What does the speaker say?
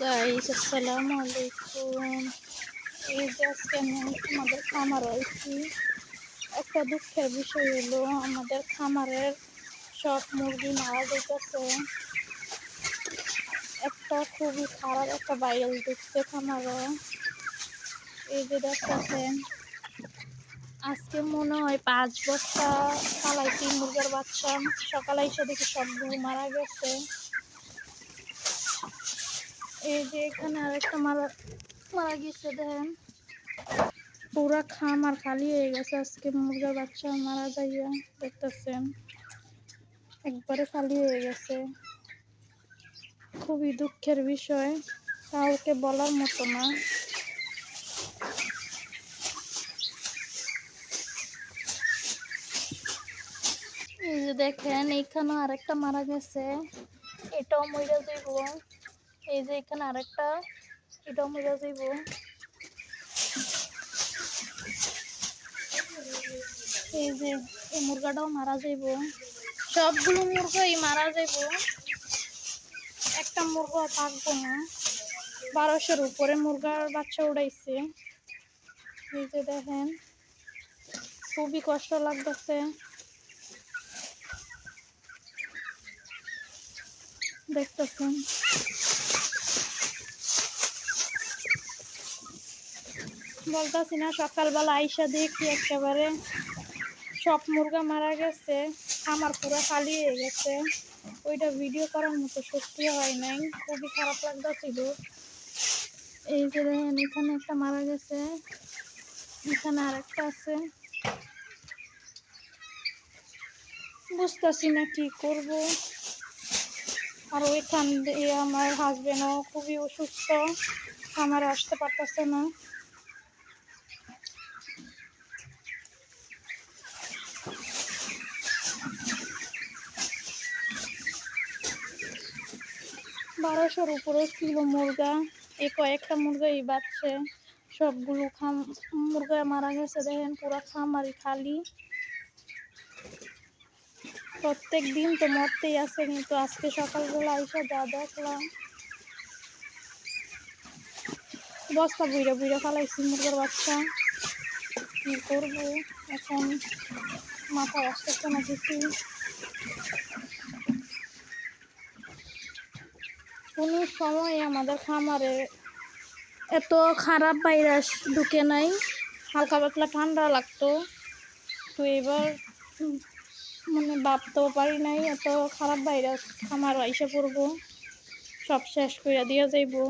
Guys আসসালামু আলাইকুম এই যে আজকে আমি আমাদের খামার আইছি। একটা দুঃখের বিষয় হলো, আমাদের খামারের সব মুরগি মারা যেতেছে একটা খুবই খারাপ একটা ভাইরাল ঢুকছে খামারে। এই যে দেখতেছেন, আজকে মনে হয় পাঁচ বস্তা পালাইছি মুরগের বাচ্চা। সকালে এসে দেখি সবগুলো মারা গেছে। এই যে এখানে আরেকটা মারা মারা গেছে দেখেন। পুরা খামার খালি হয়ে গেছে আজকে মুরগার বাচ্চা মারা যাইয়া, দেখতেছেন। একবারে খালি হয়ে গেছে। খুবই দুঃখের বিষয়, কাউকে বলার মতো না। এই যে দেখেন এইখানে আরেকটা মারা গেছে। এটাও মইরা যাইব। এই যে এখানে আরেকটা, এটাও মইরা যাইব। এই যে এই মুরগাটাও মারা যাইব। সবগুলো মুরগাই মারা যাইব। একটা মুরগা থাকব না। বারোশোর উপরে মুরগার বাচ্চা উড়াইছে। এই যে দেখেন, খুবই কষ্ট লাগতেছে। দেখতেছেন। বলতেছি না সকালবেলা আইসা দেখি একেবারে সব মুরগা মারা গেছে আমার পুরো খালি হয়ে গেছে। ওইটা ভিডিও করার মতো সত্যি হয় নাই, খুবই খারাপ লাগতেছিল। এই যে দেখেন, এখানে একটা মারা গেছে, এখানে আরেকটা আছে। বুঝতেছি না কি করব। আর ওইখান দিয়ে আমার হাজবেন্ডও খুবই অসুস্থ আমার আসতে পারতেছে না। বারোশোর উপরে ছিল মুরগা। এই কয়েকটা মুরগাই বাচ্চে সবগুলো খাম মুরগা মারা গেছে, দেখেন পুরো খামারি খালি। প্রত্যেক দিন তো মরতেই আছে কিন্তু আজকে সকালবেলা এসে যা দেখলাম। বস্তা বুইরা বুইরা ফালাইছি মুরগার বাচ্চা। কি করব? এখন মাথায় আসতেছে না কিছু কোনো সময় আমাদের খামারে এত খারাপ ভাইরাস ঢুকে নাই। হালকা পাতলা ঠান্ডা লাগতো। তো এবার মানে ভাবতেও পারি নাই, এত খারাপ ভাইরাস খামার আইসা পড়ব, সব শেষ করে দিয়ে যাইবো।